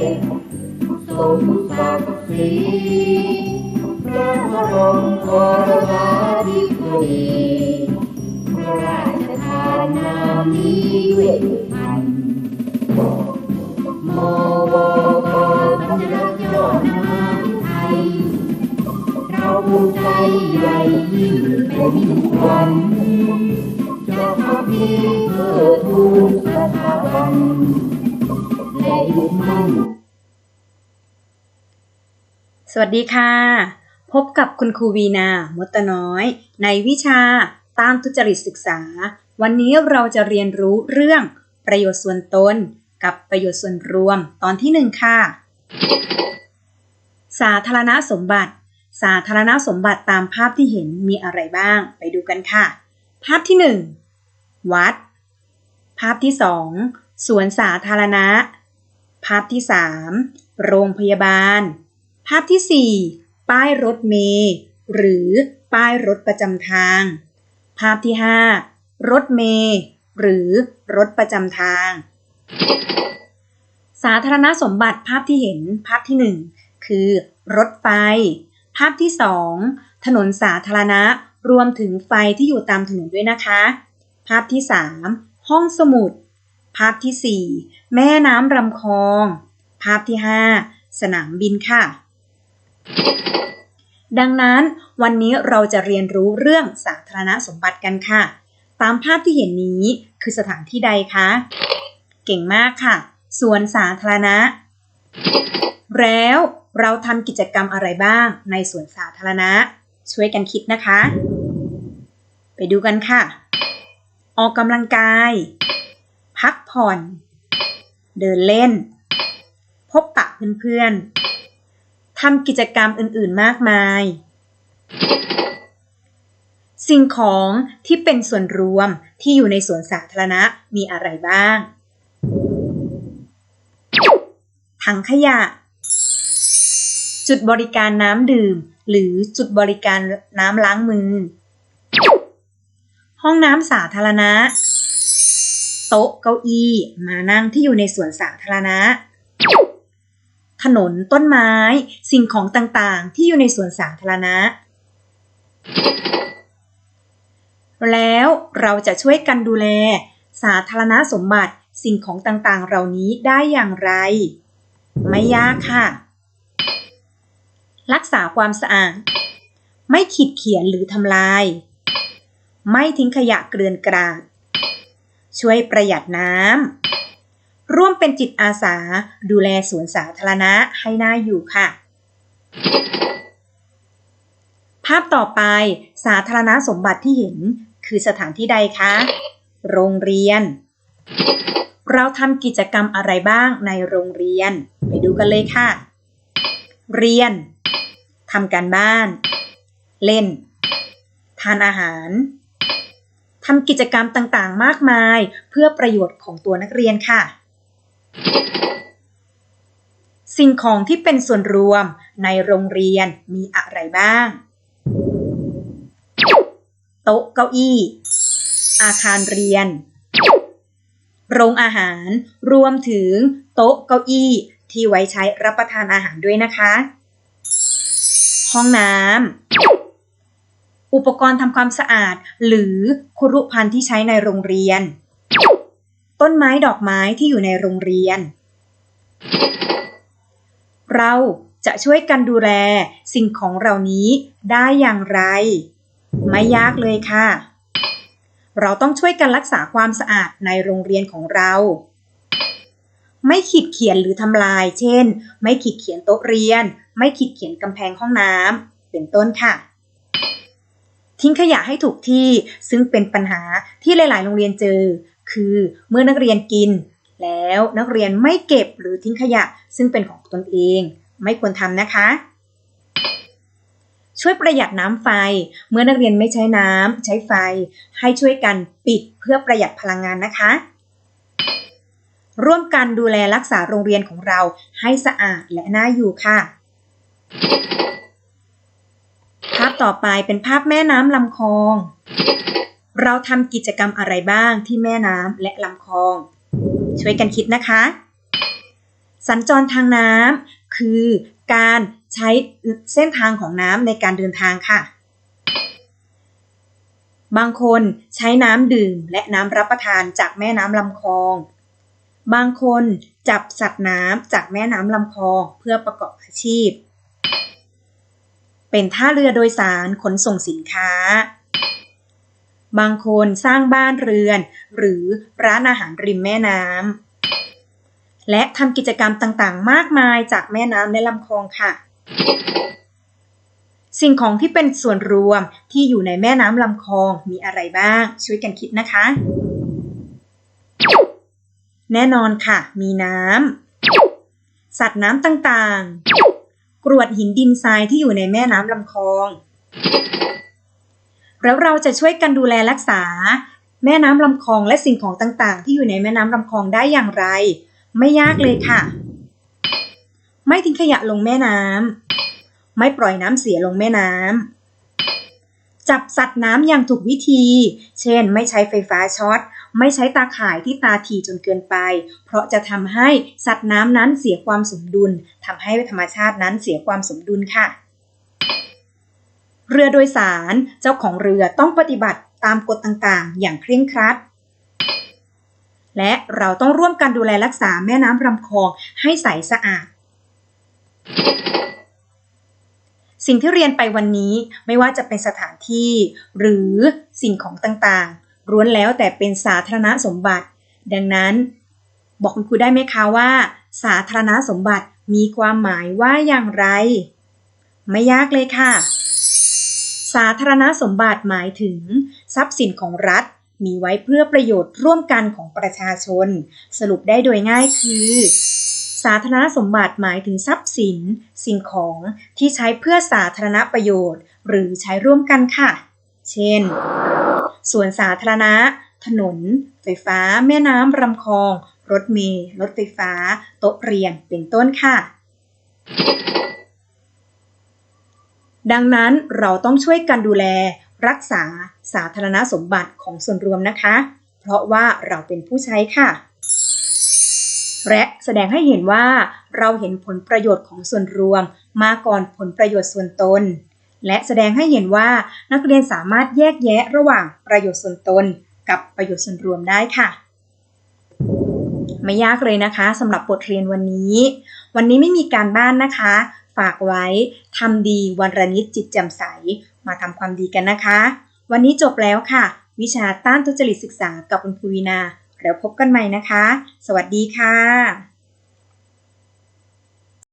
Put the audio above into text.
ด็จสมศักดิ์ศรีพระบรมโอรสาธิบดีพระราชทานนามนี้ด้ สวัสดีค่ะ พบกับคุณครูวีนามดตน้อย ในวิชาต้านทุจริตศึกษา วันนี้เราจะเรียนรู้เรื่องประโยชน์ส่วนตน กับประโยชน์ส่วนรวมตอนที่หนึ่งค่ะ สาธารณสมบัติ สาธารณสมบัติตามภาพที่เห็นมีอะไรบ้าง ไปดูกันค่ะ ภาพที่หนึ่งวัด ภาพที่สองสวนสาธารณะ ภาพที่สามโรงพยาบาล ภาพที่ 4 ป้ายรถเมล์หรือป้ายรถประจำทาง ภาพที่ 5 รถเมล์หรือรถประจำทาง สาธารณสมบัติภาพที่เห็นภาพที่ 1 คือ รถไฟ ภาพที่ 2 ถนนสาธารณะรวมถึงไฟที่อยู่ตามถนนด้วยนะคะ ภาพที่ 3 ห้องสมุด ภาพที่ 4 แม่น้ำลำคลอง ภาพที่ 5 สนามบินค่ะ ดังนั้นวันนี้เราจะเรียนรู้เรื่องสาธารณสมบัติกันค่ะ ตามภาพที่เห็นนี้คือสถานที่ใดคะ เก่งมากค่ะสวนสาธารณะ แล้วเราทำกิจกรรมอะไรบ้างในสวนสาธารณะ ช่วยกันคิดนะคะ ไปดูกันค่ะ ออกกำลังกาย พักผ่อน เดินเล่น พบปะเพื่อนๆ ทำกิจกรรมอื่นๆมากมาย สิ่งของที่เป็นส่วนรวมที่อยู่ในสวนสาธารณะมีอะไรบ้าง ถังขยะ จุดบริการน้ำดื่ม หรือจุดบริการน้ำล้างมือ ห้องน้ำสาธารณะ โต๊ะเก้าอี้ มานั่งที่อยู่ในสวนสาธารณะ ถนน ต้นไม้ สิ่งของต่างๆ ที่อยู่ในสวนสาธารณะ แล้วเราจะช่วยกันดูแล สาธารณสมบัติสิ่งของต่างๆ เหล่านี้ได้อย่างไร ไม่ยากค่ะ รักษาความสะอาด ไม่ขีดเขียนหรือทำลาย ไม่ทิ้งขยะเกลื่อนกราด ช่วยประหยัดน้ำ ร่วมเป็นจิตอาสา ดูแลสวนสาธารณะให้น่าอยู่ค่ะ ภาพต่อไปสาธารณสมบัติที่เห็นคือสถานที่ใดคะ โรงเรียน เราทำกิจกรรมอะไรบ้างในโรงเรียน ไปดูกันเลยค่ะ เรียนทำการบ้าน เล่น ทานอาหารทำกิจกรรมต่างๆ มากมาย เพื่อประโยชน์ของตัวนักเรียนค่ะ สิ่งของที่เป็นส่วนรวมในโรงเรียนมีอะไรบ้าง โต๊ะเก้าอี้ อาคารเรียน โรงอาหาร รวมถึงโต๊ะเก้าอี้ที่ไว้ใช้รับประทานอาหารด้วยนะคะ ห้องน้ำ อุปกรณ์ทำความสะอาด หรือครุภัณฑ์ที่ใช้ในโรงเรียน ต้นไม้ดอกไม้ที่อยู่ในโรงเรียน เราจะช่วยกันดูแลสิ่งของเหล่านี้ได้อย่างไร ไม่ยากเลยค่ะ เราต้องช่วยกันรักษาความสะอาดในโรงเรียนของเรา ไม่ขีดเขียนหรือทำลาย เช่น ไม่ขีดเขียนโต๊ะเรียน ไม่ขีดเขียนกำแพงห้องน้ำเป็นต้นค่ะ ทิ้งขยะให้ถูกที่ซึ่งเป็นปัญหาที่หลาย ๆ โรงเรียนเจอ คือเมื่อนักเรียนกิน แล้วนักเรียนไม่เก็บหรือทิ้งขยะ ซึ่งเป็นของตนเอง ไม่ควรทำนะคะ ช่วยประหยัดน้ำไฟ เมื่อนักเรียนไม่ใช้น้ำใช้ไฟ ให้ช่วยกันปิดเพื่อประหยัดพลังงานนะคะ ร่วมกันดูแลรักษาโรงเรียนของเราให้สะอาดและน่าอยู่ค่ะภาพต่อไปเป็นภาพแม่น้ำลำคลอง เราทำกิจกรรมอะไรบ้างที่แม่น้ำและลำคลอง ช่วยกันคิดนะคะ สัญจรทางน้ำคือการใช้เส้นทางของน้ำในการเดินทางค่ะ บางคนใช้น้ำดื่มและน้ำรับประทานจากแม่น้ำลำคลอง บางคนจับสัตว์น้ำจากแม่น้ำลำคลองเพื่อประกอบอาชีพ เป็นท่าเรือโดยสารขนส่งสินค้า บางคนสร้างบ้านเรือน หรือร้านอาหารริมแม่น้ำ และทำกิจกรรมต่างๆ มากมายจากแม่น้ำและลำคลองค่ะ สิ่งของที่เป็นส่วนรวมที่อยู่ในแม่น้ำลำคลองมีอะไรบ้าง ช่วยกันคิดนะคะ แน่นอนค่ะ มีน้ำ สัตว์น้ำต่างๆ กรวดหินดินทรายที่อยู่ในแม่น้ำลำคลอง แล้วเราจะช่วยกันดูแลรักษา แม่น้ำลำคลองและสิ่งของต่างๆ ที่อยู่ในแม่น้ำลำคลองได้อย่างไร ไม่ยากเลยค่ะ ไม่ทิ้งขยะลงแม่น้ำไม่ปล่อยน้ำเสียลงแม่น้ำจับสัตว์น้ำอย่างถูกวิธี เช่น ไม่ใช้ไฟฟ้าช็อต ไม่ใช้ตาข่ายที่ตาถี่จนเกินไป เพราะจะทำให้สัตว์น้ำนั้นเสียความสมดุลทำให้ธรรมชาตินั้นเสียความสมดุลค่ะ เรือโดยสารเจ้าของเรือต้องปฏิบัติตามกฎต่างๆ อย่างเคร่งครัด และเราต้องร่วมกันดูแลรักษาแม่น้ำลำคลองให้ใสสะอาด สิ่งที่เรียนไปวันนี้ไม่ว่าจะเป็นสถานที่ หรือสิ่งของต่างๆล้วนแล้วแต่เป็นสาธารณสมบัติ ดังนั้น บอกคุณครูได้ไหมคะว่า สาธารณสมบัติมีความหมายว่าอย่างไร ไม่ยากเลยค่ะ สาธารณสมบัติหมายถึง ทรัพย์สินของรัฐมีไว้เพื่อประโยชน์ร่วมกันของประชาชน สรุปได้โดยง่ายคือ สาธารณสมบัติหมายถึงทรัพย์สิน สิ่งของที่ใช้เพื่อสาธารณประโยชน์ หรือใช้ร่วมกันค่ะ เช่นส่วนสาธารณะ ถนน ไฟฟ้า แม่น้ำลำคลอง รถเมล์รถไฟฟ้า โต๊ะเรียนเป็นต้นค่ะ ดังนั้นเราต้องช่วยกันดูแล รักษาสาธารณสมบัติของส่วนรวมนะคะ เพราะว่าเราเป็นผู้ใช้ค่ะ และแสดงให้เห็นว่า เราเห็นผลประโยชน์ของส่วนรวม มาก่อนผลประโยชน์ส่วนตน และแสดงให้เห็นว่านักเรียนสามารถแยกแยะระหว่างประโยชน์ส่วนตน กับประโยชน์ส่วนรวมได้ค่ะไม่ยากเลยนะคะสำหรับบทเรียนวันนี้ วันนี้ไม่มีการบ้านนะคะ ฝากไว้ทำดีวันระนิดจิตแจ่มใส มาทำความดีกันนะคะ วันนี้จบแล้วค่ะ วิชาต้านทุจริตศึกษากับคุณภูวินา แล้วพบกันใหม่นะคะ สวัสดีค่ะ